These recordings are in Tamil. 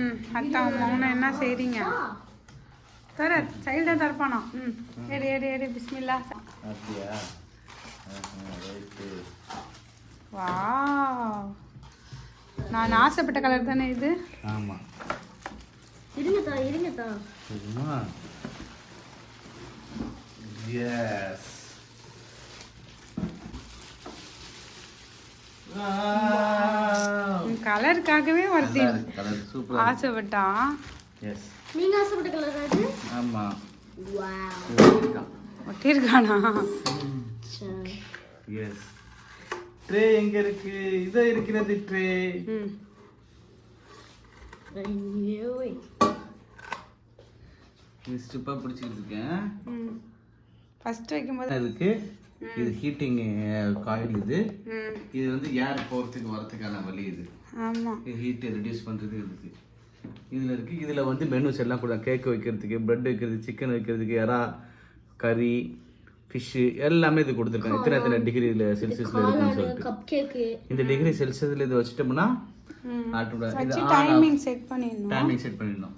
ம் அத்தா மௌனம் என்ன செய்றீங்க? தர சைல்டா தரப்பானா? ம் எடு எடு எடு பிஸ்மில்லா. அப்படியா? வாவ். நான் ஆசைப்பட்ட கலர் தானே இது? ஆமாம் இருங்கத்தா இருங்கத்தா எஸ் கலருக்காகவே ஒருத்தி கலர் சூப்பராக ஆசைப்பட்டான் எஸ் நீங்க ஆசைப்பட்ட கலர் அது ஆமாம் வாவ் ஒட்டியிருக்கானா? எஸ் ட்ரே எங்க இருக்கு? இதோ இருக்கிறது ட்ரே ம். ஐயோ இது ஸ்ட்ரிப்பாக பிடிச்சிக்கிட்டு இருக்கேன் ம். ஃபர்ஸ்ட் வைக்கும்போது இருக்கு இது ஹீட்டிங் காயில் இது. இது வந்து ஏர் போகிறதுக்கு வரதுக்கான வழி இது. ஆமாம் இது ஹீட்டை ரெடியூஸ் பண்ணுறது இருக்கு. இதில் இருக்கு. இதில் வந்து மெனுஸ் எல்லாம் கூட கேக் வைக்கிறதுக்கு பிரெட் வைக்கிறது சிக்கன் வைக்கிறதுக்கு எறா கறி ஃபிஷ்ஷு எல்லாமே இது கொடுத்துருக்காங்க. இத்தனை எத்தனை டிகிரியில் செல்சியஸில் இருக்குன்னு சொல்லிட்டு. இந்த டிகிரி செல்சியஸில் இது வச்சிட்டோம்னா ஆட்டோமேட்டிக் டைமிங் செட் பண்ணிடணும். டைமிங் செட் பண்ணிடணும்.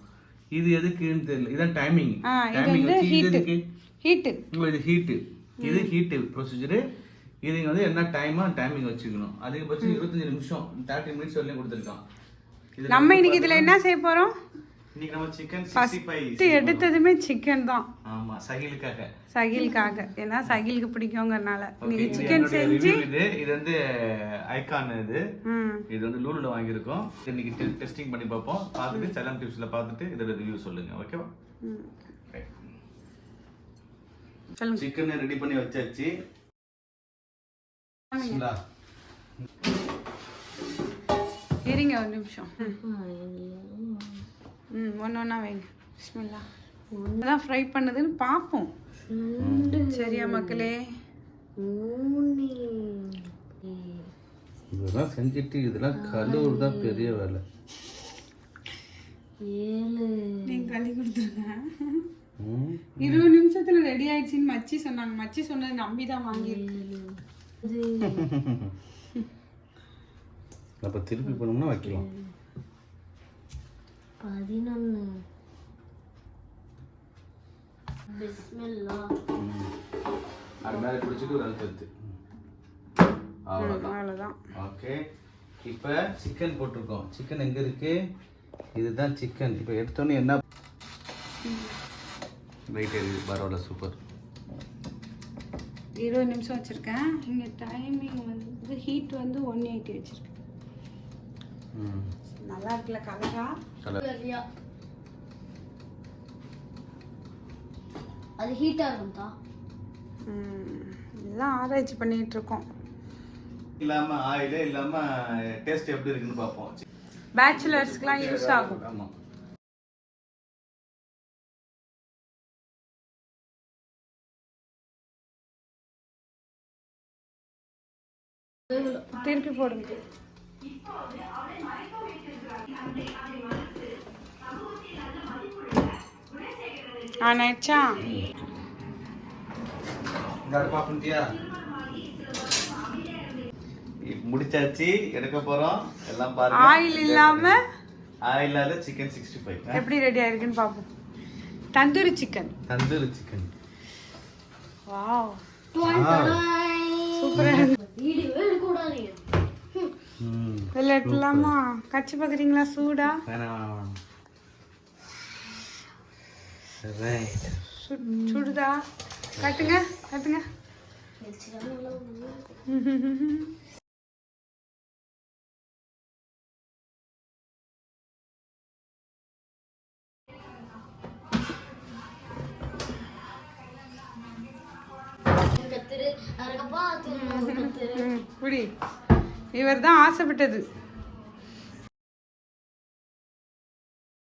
இது எதுக்குன்னு தெரியல. இதான் டைமிங் டைமிங் வச்சு இது ஹீட்டு எதுக்கு? ஹீட்டு இது ஹீட்டு இது ஹீட்டு ப்ரொசீஜரு இது வந்து என்ன டைமா டைமிங் வச்சுக்கணும். அதிகபட்சம் இருபத்தஞ்சு நிமிஷம். தேர்ட்டி மினிட்ஸ் வரலையும் கொடுத்துருக்கான். இது நம்ம இன்னைக்கு இதுல என்ன செய்ய போறோம்? இன்னைக்கு நம்ம சிக்கன் ஃபர்ஸ்ட் எடுத்ததுமே சிக்கன் தான். ஆமா சகிலுக்காக சகிலுக்காக ஏன்னா சகிலுக்கு இன்னைக்கு இது சிக்கன் செஞ்சு இது. இது வந்து ஐகான் இது. ம். இது வந்து லூலுல வாங்கியிருக்கோம். இன்னைக்கு டெஸ்டிங் பண்ணி பார்ப்போம். பார்த்துட்டு செலம் டிப்ஸ்ல பார்த்துட்டு இதோட ரிவ்யூ சொல்லுங்க. ஓகேவா சிக்கன் ரெடி பண்ணி வச்சாச்சு. இருங்க ஒரு நிமிஷம். ம். ஒன்று ஒன்றா வைங்க. பிஸ்மில்லா. தான் ஃப்ரை பண்ணுதுன்னு பார்ப்போம் சரியா மக்களே? இதெல்லாம் செஞ்சுட்டு இதெல்லாம் கழுவுறது தான் பெரிய வேலை. ஏழு. நீங்கள் கழுவி கொடுத்துருங்க. இருபது நிமிஷத்துல ரெடி ஆயிடுச்சுன்னு மச்சி சொன்னாங்க. மச்சி சொன்னது நம்பி தான் வாங்கியிருக்கு அப்ப திருப்பி பண்ணோம்னா வைக்கலாம். பதினொன்று பிஸ்மில்லா ம். அது மேலே பிடிச்சிட்டு ஒரு அழுத்து எடுத்து. அவ்வளோதான் அவ்வளோதான் ஓகே. இப்போ சிக்கன் போட்டிருக்கோம். சிக்கன் எங்கே இருக்கு? இதுதான் சிக்கன் இப்போ எடுத்தோன்னே என்ன? ரைட் எரியுது பரவாயில்ல சூப்பர் இருபது நிமிஷம் வச்சுருக்கேன். இங்கே டைமிங் வந்து ஹீட் வந்து ஒன் எயிட்டி வச்சுருக்கேன். ம். நல்லா இருக்குல்ல கலரா கலர் சரியா அது ஹீட்டாக இருக்கும்தா எல்லாம் ஆராய்ச்சி பண்ணிட்டு இருக்கோம். இல்லாம ஆயிலே இல்லாம டேஸ்ட் எப்படி இருக்குன்னு பார்ப்போம். பேச்சுலர்ஸ்க்குலாம் யூஸ் ஆகும். ஆமா. திருப்பி போடுங்க. ஆனாச்சா முடிச்சாச்சு எடுக்க போறோம். எல்லாம் பாருங்க. ஆயில் இல்லாம? ஆயில் இல்லாத சிக்கன் சிக்ஸ்டி ஃபைவ் எப்படி ரெடி ஆயிருக்குன்னு பார்ப்போம் tandoori chicken tandoori chicken wow சூப்பரா எடுத்துலாமா கச்சி பார்க்குறீங்களா? சூடா? சுடுதா? கட்டுங்க கட்டுங்க. குடி இவர் தான் ஆசைப்பட்டது.